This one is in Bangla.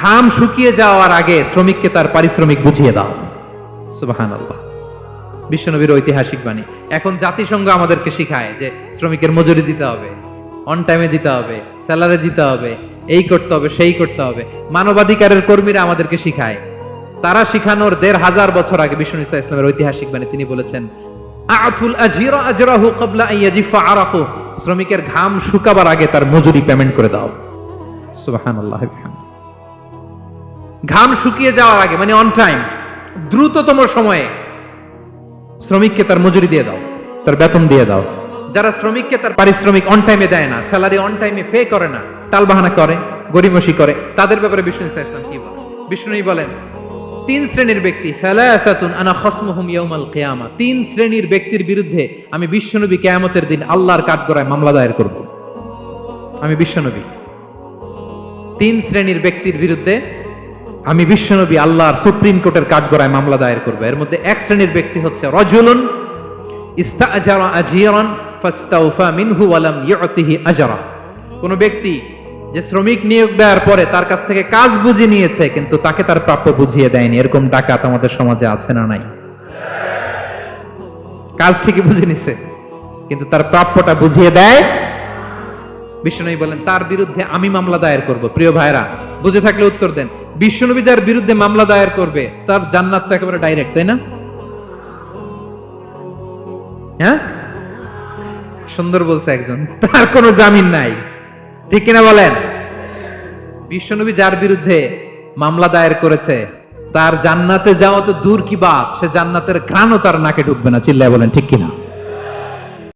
ঘাম শুকিয়ে যাওয়ার আগে শ্রমিককে তার পারিশ্রমিক বুঝিয়ে দাও। সুবাহান আল্লাহ বিশ্বনবীর ঐতিহাসিক বাণী। এখন জাতিসংঘ আমাদেরকে শিখায় যে শ্রমিকের মজুরি দিতে হবে অন টাইমে দিতে হবে স্যালারি দিতে হবে, এই করতে হবে, সেই করতে হবে। মানবাধিকারের কর্মীরা আমাদেরকে শিখায়। তারা শিখানোর দেড় হাজার বছর আগে বিষ্ণু ইসা ইসলামের ঐতিহাসিক বাণী তিনি বলেছেন আজিরা শ্রমিকের ঘাম শুকাবার আগে তার মজুরি পেমেন্ট করে দাও। সুবহানাল্লাহ বিহামদিহি ঘাম শুকিয়ে যাওয়ার আগে মানে অন টাইম দ্রুততম সময়ে শ্রমিককে তার মজুরি দিয়ে দাও, তার বেতন দিয়ে দাও। যারা শ্রমিককে তার পারিশ্রমিক অন টাইমে দেয় না স্যালারি অন টাইমে পে করে না, টালবাহানা করে, গরিমসি করে, তাদের ব্যাপারে বিষ্ণু ইসা ইসলাম কি বলেন? বিষ্ণু বলেন, তিন শ্রেণির ব্যক্তি তিন শ্রেণির ব্যক্তির বিরুদ্ধে আমি বিশ্বনবী কিয়ামতের দিন আল্লাহর কাঠগড়ায় মামলা দায়ের করব। আমি বিশ্বনবী। তিন শ্রেণির ব্যক্তির বিরুদ্ধে আমি বিশ্বনবী আল্লাহর সুপ্রিম কোর্টের কাঠগড়ায় মামলা দায়ের করব। এর মধ্যে এক শ্রেণির ব্যক্তি হচ্ছে রজুলুন ইস্তাআজারা আজিরান ফাস্তাউফা মিনহু ওয়ালাম ইউতিহি আজারা। কোন ব্যক্তি যে শ্রমিক নিয়োগ দেওয়ার পরে তার কাছ থেকে কাজ বুঝে নিয়েছে, কিন্তু তাকে তার প্রাপ্য বুঝিয়ে দেয়নি। এরকম ডাকাত আমাদের সমাজে আছে না নাই? কাজ ঠিকই বুঝে নিছে, কিন্তু তার প্রাপ্যটা বুঝিয়ে দেয়। বিষ্ণুনবী বলেন, তার বিরুদ্ধে আমি মামলা দায়ের করব। প্রিয় ভাইরা বুঝে থাকলে উত্তর দেন। বিষ্ণুনবী যার বিরুদ্ধে মামলা দায়ের করবে, তার জান্নাত তো একেবারে ডাইরেক্ট তাই না? হ্যাঁ? সুন্দর বলছে একজন, তার কোনো জামিন নাই। ঠিক কিনা বলেন? বিশ্বনবী যার বিরুদ্ধে মামলা দায়ের করেছে, তার জান্নাতে যাওয়া তো দূর কি বাত, সে জান্নাতের ঘ্রাণও তার নাকে ঢুকবে না, চিল্লায় বলেন, ঠিক কিনা?